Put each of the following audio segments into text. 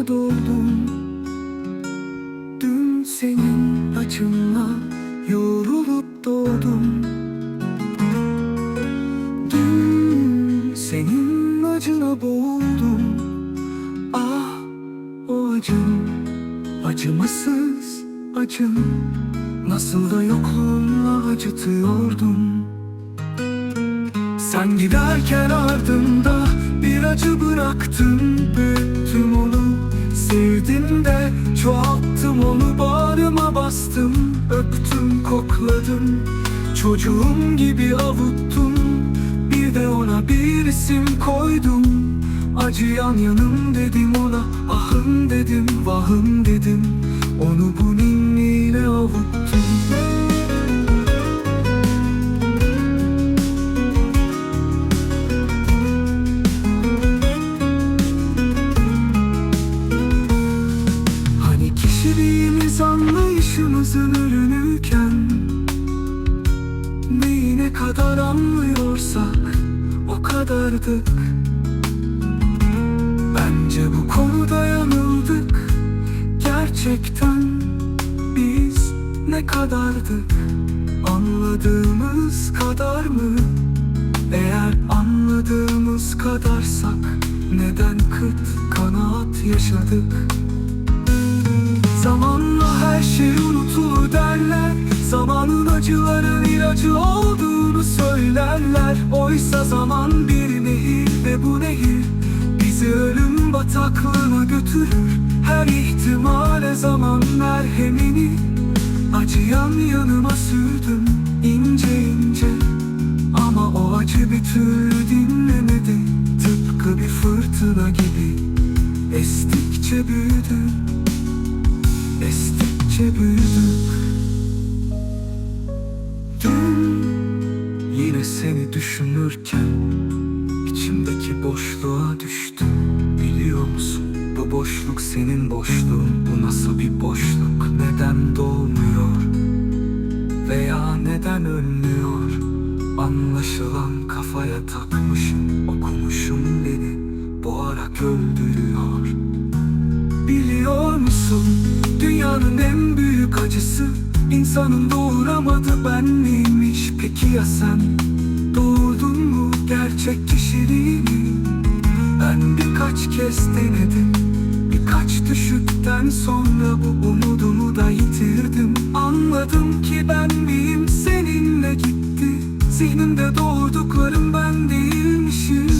aşka doldum Dün senin acınla yorulup doğdum. Dün senin acına boğuldum. Ah o acım acımasız acım Nasıl da yokluğunla acıtıyordum. Sen giderken ardında bir acı bıraktın. Bütün bastım Öptüm kokladım. Çocuğum gibi avuttum Bir de ona bir isim koydum. Acıyan yanım dedim ona Ahım dedim vahım dedim ürünüyken Neyi ne kadar anlıyorsak o kadardık Bence bu konuda yanıldık Gerçekten biz ne kadardık Anladığımız kadar mı? Eğer anladığımız kadarsak Neden kıt kanaat yaşadık? Zamanla her şey unutulur derler. Zamanın acıların ilacı olduğunu söylerler. Oysa zaman bir nehir ve bu nehir Bizi ölüm bataklığına götürür. Her ihtimale zaman merhemini Acıyan yanıma sürdüm. İnce ince Ama o acı bir türlü dinlemedi. Tıpkı bir fırtına gibi Estikçe büyüdü Estikçe büyüdü Dün yine seni düşünürken içimdeki boşluğa düştüm. Biliyor musun bu boşluk senin boşluğun. Bu nasıl bir boşluk? Neden dolmuyor Veya neden ölmüyor? Anlaşılan kafaya takmışım Okumuşum beni. Boğarak öldürüyor. Biliyor musun dünyanın en büyük acısı insanın doğuramadı benliğiymiş Peki ya sen? Doğurdun mu gerçek kişiliğini? Ben birkaç kez denedim. Birkaç düşükten sonra bu umudumu da yitirdim. Anladım ki ben miyim? Seninle gitti. Zihnimde doğurduklarım ben değilmişim.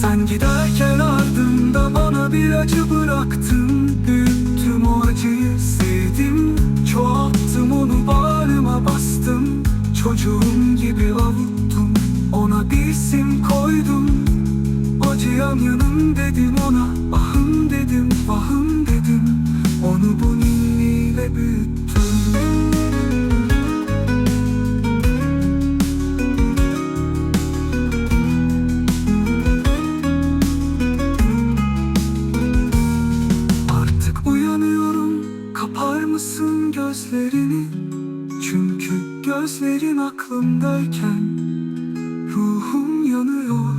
Sen giderken bana bir acı bıraktın. Büyüttüm o acıyı sevdim. Çoğalttım onu bağrıma bastım. Çocuğum gibi avuttum. Ona bir isim koydum. Acıyan yanım dedim ona. Ahım dedim vahım dedim. Onu bu ninniyle büyüttüm Gözlerini Çünkü gözlerin aklımdayken Ruhum yanıyor.